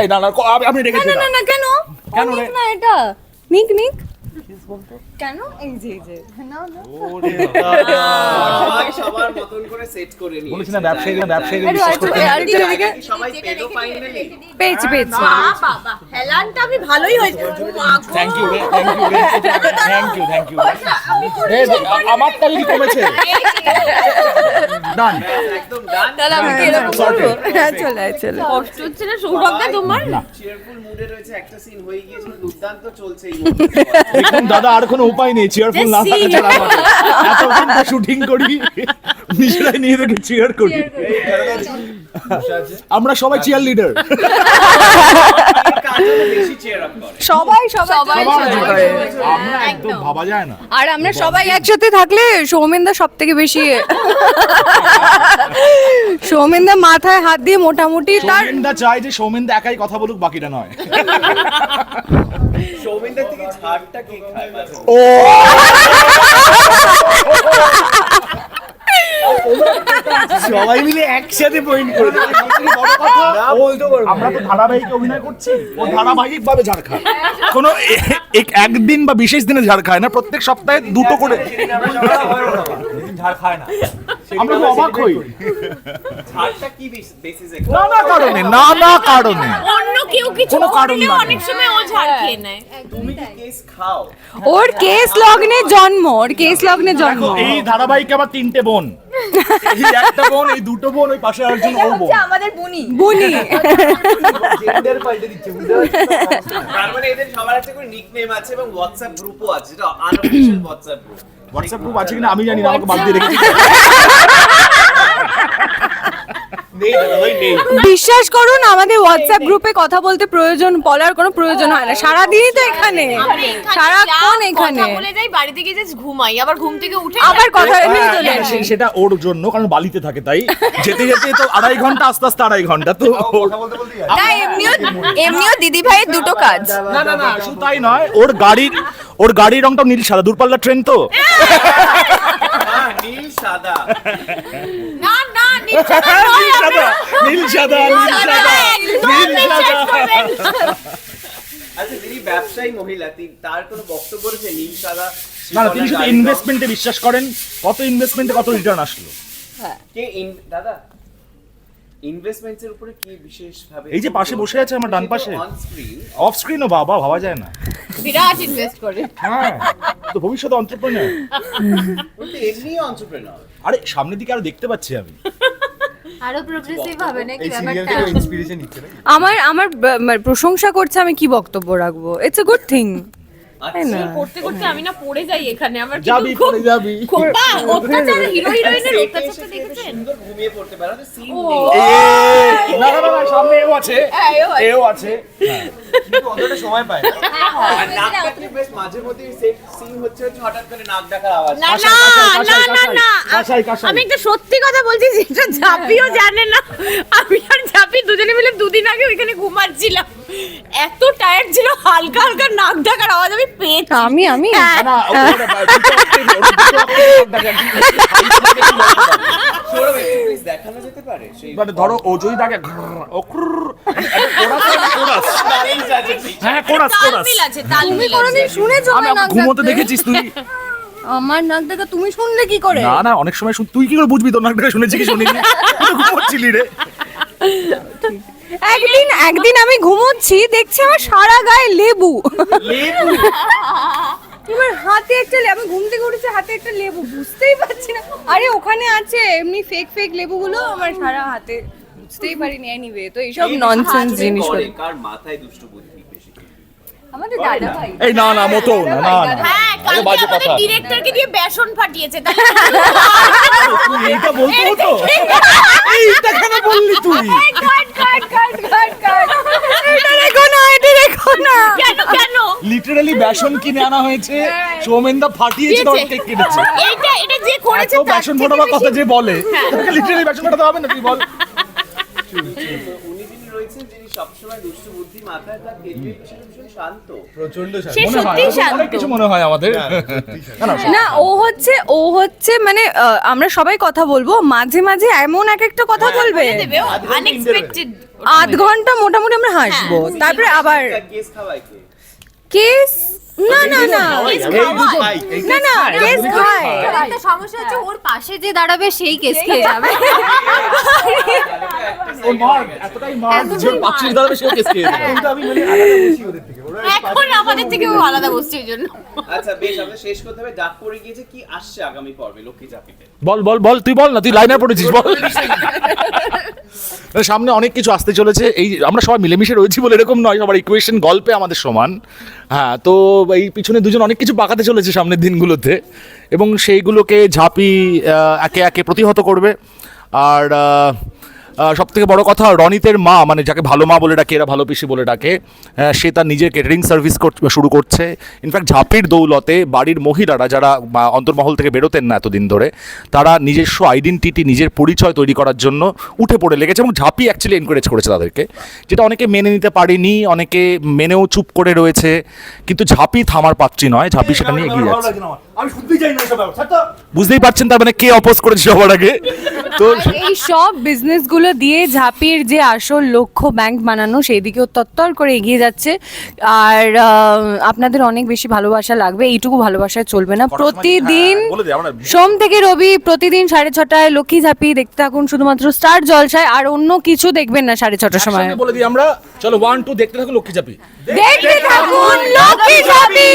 এই না না না না না কেন? কেন না এটা। নিক নিক। কেন? এই যে যে নাও নাও সবার মতন করে সেট করে নিয়ে বলেছি ব্যবসায়ী ব্যবসায়ী আরে বিশ্বাস আরেকটু করতে দে, নেই। আরেকটু এদিকে। সবাই পেল ফাইনালি পেয়েছি পেয়েছি। বাবা হেলানটা আমি ভালোই হয়েছে। Thank you thank you thank you thank you আমারটা যদি কমেছে। ডান তাহলে আমি কি এরকম করব হ্যাঁ চলে আয়, চলে কষ্ট হচ্ছে না সৌরভদা তোমার? চিয়ারফুল মুডে রয়েছে একটা সিন হয়ে গিয়েছিল দুর্দান্ত চলছে এই দেখুন দাদা আর কোনো উপায় নেই চেয়ারফুল না থাকা ছাড়া এতক্ষণ শুটিং করি নিজেরাই নিজেদেরকে চেয়ার করি। আমরা সবাই চেয়ার লিডার সবাই সবাই সবাই আমরা একদম ভাবা যায় না। আর আমরা সবাই একসাথে থাকলে সৌমেনদা সব থেকে বেশি সৌমেনদা মাথায় হাত দিয়ে মোটামুটি তার সৌমেনদা চায় যে সৌমেনদা একাই কথা বলুক বাকিটা নয়। সৌমেনদার থেকে ছাড়টা কে খায়? ও! সবাই মিলে একসাথে পয়েন্ট করে আমরা তো ধারাবাহিক অভিনয় করছি। ও ধারাবাহিক ভাবে ঝাড় খায়। কোনো এ- এ- একদিন বা বিশেষ দিনে ঝাড় খায় না প্রত্যেক সপ্তাহে দুটো করে। আমরা তো অবাক হই। ছাড়টা কি বেসিসে নানা কারণে নানা কারণে। অন্য কেউ কিছু কোনো কারণ না। অনেক সময় ও ঝাড় খেয়ে নেয়। তুমি কেস খাও? ওর কেস লগ্নে জন্ম ওর কেস লগ্নে জন্ম। এই ধারাবাহিকে আবার তিনটে বোন। এই একটা বোন এই দুটো বোন ওই পাশে আরেকজন ও বোন। আমাদের বুনি। বুনি। তার মানে এদের সবার একটা করে নিকনেম আছে এবং হোয়াটসঅ্যাপ গ্রুপও আছে যেটা unofficial WhatsApp group WhatsApp group আছে কিনা আমি জানি না আমাকে বাদ দিয়ে রেখেছি। বিশ্বাস করুন আমাদের হোয়াটসঅ্যাপ গ্রুপে কথা বলতে প্রয়োজন বলার কোনো প্রয়োজন হয় না। সারাদিনই তো এখানে সারাক্ষণ এখানে? কথা বলে যাই বাড়ি থেকে জাস্ট ঘুমাই আবার ঘুম থেকে উঠে আবার কথা নিয়ে চলে হ্যাঁ, আসি। সেটা ওর জন্য কারণ বালিতে থাকে তাই? যেতে যেতে তো আড়াই ঘণ্টা আস্তে আস্তে আড়াই ঘণ্টা তো না এমনিও এমনিও দিদি ভাইয়ের দুটো কাজ। না না না শুধু তাই নয় ওর গাড়ির ওর গাড়ির রংটা নীল সাদা দূরপাল্লার ট্রেন তো। হ্যাঁ নীল সাদা। না না নীল সাদা নীল সাদা নীল সাদা নীল সাদা ব্যবসায়ী মহিলা তিনি তার কোনো বক্তব্য রয়েছে? নীল সাদা না তিনি শুধু ইনভেস্টমেন্টে বিশ্বাস করেন। কত ইনভেস্টমেন্টে কত রিটার্ন আসলো? কে ইন- দাদা ইনভেস্টমেন্টস এর উপরে কি বিশেষ ভাবে এই যে পাশে বসে আছে আমার ডান পাশে। অন স্ক্রিন অফ স্ক্রিনও বাবা ভাবা যায় না। বিরাট ইনভেস্ট করে। হ্যাঁ তো ভবিষ্যতে অন্টারপ্রেনার এমনি অন্টারপ্রেনার আরে সামনের দিকে আরও দেখতে পাচ্ছি আমি। আরও প্রোগ্রেসিভ হবে নাকি? ব্যাপারটা ইন্সপিরেশন নিচ্ছে আমার আমার প্রশংসা করছে আমি কি বক্তব্য রাখব? ইটস এ গুড থিং করতে করতে আমি না পড়ে যাই এখানে আমার যাবি কিন্তু যাবি। খুব অত্যাচার হিরো হিরোইনের অত্যাচারটা দেখেছেন? সুন্দর ঘুমিয়ে পড়তে পারো সিন ও। নেই এ, না না না, না সামনে এও আছে হ্যাঁ, এও আছে। কিন্তু অতটা সময় পায় আর নাক বেশ মাঝে মধ্যে সেট সিন হচ্ছে হচ্ছে হঠাৎ করে নাক ডাকার আওয়াজ। না না না না না কাঁসাই, কাঁসাই। আমি একটা সত্যি কথা বলছি যেটা ঝাপিও জানে না। আমি আর ঝাপি দুজনে মিলে দুদিন আগে ওইখানে ঘুমাচ্ছিলাম। এত টায়ার্ড ছিল হালকা হালকা নাক ডাকার আওয়াজ আমি পেয়েছি। আমি আমি? ধরো ও যদি হয় কোরাস। কোরাস। তুমি কোনোদিন শুনেছো ঘুমোতে দেখেছিস তুই? আমার নাক ডাকা তুমি শুনলে কি করে? না না অনেক সময় শুন- তুই কি করে বুঝবি তোর নাক ডাকা শুনেছি কি শুনিনি? ঘুমোচ্ছিলি রে। একদিন একদিন আমি ঘুমোচ্ছি দেখছি আমার সারা গায়ে লেবু। লেবু? এবার হাতে একটা লেবু আমি ঘুম থেকে উঠেছি হাতে একটা লেবু বুঝতেই পারছি না। আরে ওখানে আছে এমনি ফেক ফেক লেবুগুলো আমার সারা হাতে বুঝতেই পারিনি এনিওয়ে তো এইসব ননসেন্স জিনিস কার মাথায় দুষ্ট বুদ্ধি আমাদের দাদা ভাই। এই না না মোটেও না না না হ্যাঁ কালকে আমাদের ডিরেক্টরকে দিয়ে বেসন ফাটিয়েছে তাই এইটা বলতে হতো। এইটা কেন বললি তুই? কাট কাট কাট কাট কাট এটা রেখো না এটা রেখো না। কেন কেন? লিটারালি বেসন কিনে আনা হয়েছে সৌমেনদা ফাটিয়েছে দিয়েছে। তখন কেক কেটেছে। এইটা এটা যে করেছে তার বেসন থেকে কথা যে বলে তোকে লিটারালি বেসন ফোটাতে হবে না তুই বল। উনি যিনি রয়েছেন যিনি সবসময় দুষ্টু বুদ্ধি মাথায় তার শান্ত। প্রচণ্ড সে মনে সত্যিই শান্ত। অনেক কিছু মনে হয় আমাদের। না ও হচ্ছে ও হচ্ছে মানে আহ, আমরা সবাই কথা বলব। মাঝে মাঝে এমন এক একটা কথা বলবে। আনএক্সপেক্টেড আধ ঘণ্টা মোটামুটি আমরা হাসবো। তারপরে আবার কেস খাওয়াই কে? কেস? না না না। না না কেস খায় একটা সমস্যা হচ্ছে ওর পাশে যে দাঁড়াবে সেই কেস খেয়ে যাবে। কিন্তু আমি মানে আলাদা বসি ওদের থেকে। ওরা এখন আমাদের থেকে ও আলাদা বসছে ওই জন্য। আচ্ছা বেশ আমরা শেষ করতে হবে। ডাক পড়ে গিয়েছে কি আসছে আগামী পর্বে লক্ষ্মী চাপিতে? বল বল বল তুই বল না তুই লাইনার পড়েছিস বল। সামনে অনেক কিছু আসতে চলেছে। এই আমরা সবাই মিলেমিশে রয়েছি বলে এরকম নয় সবার ইকুয়েশন গল্পে আমাদের সমান। হ্যাঁ তো এই পিছনে দুজন অনেক কিছু পাকাতে চলেছে সামনের দিনগুলোতে। এবং সেইগুলোকে ঝাঁপি একে একে প্রতিহত করবে। আর সব থেকে বড় কথা রনিতের মা মানে যাকে ভালো মা বলে ডাকে এরা ভালো পিসি বলে ডাকে সে তার নিজের কেটারিং সার্ভিস শুরু করছে। ইনফ্যাক্ট ঝাঁপির দৌলতে বাড়ির মহিলারা যারা অন্তর্মহল থেকে বেরোতেন না এতদিন ধরে তারা নিজস্ব আইডেন্টিটি নিজের পরিচয় তৈরি করার জন্য উঠে পড়ে লেগেছে এবং ঝাঁপি অ্যাকচুয়ালি এনকারেজ করেছে তাদেরকে যেটা অনেকে মেনে নিতে পারেনি অনেকে মেনেও চুপ করে রয়েছে কিন্তু ঝাঁপি থামার পাত্রী নয় ঝাঁপি সেটা নিয়ে এগিয়ে যাচ্ছে। বুঝতেই পারছেন তার মানে কে অপোজ করেছে সবার আগে? তো এই সব বিজনেসগুলো দিয়ে ঝাঁপির যে আসল লক্ষ্য ব্যাংক বানানো সেই দিকেও তত্তর করে এগিয়ে যাচ্ছে। আর আপনাদের অনেক বেশি ভালোবাসা লাগবে এইটুকু ভালোবাসায় চলবে না। প্রতিদিন হ্যাঁ, সোম থেকে রবি প্রতিদিন সাড়ে ছটায় লক্ষ্মী ঝাঁপি দেখতে থাকুন শুধুমাত্র স্টার জলসায় আর অন্য কিছু দেখবেন না সাড়ে ছটার সময়। বলে দিই আমরা চলো ওয়ান টু দেখতে থাকুন লক্ষ্মী চাপি দেখতে থাকুন লক্ষ্মী ঝাঁপি!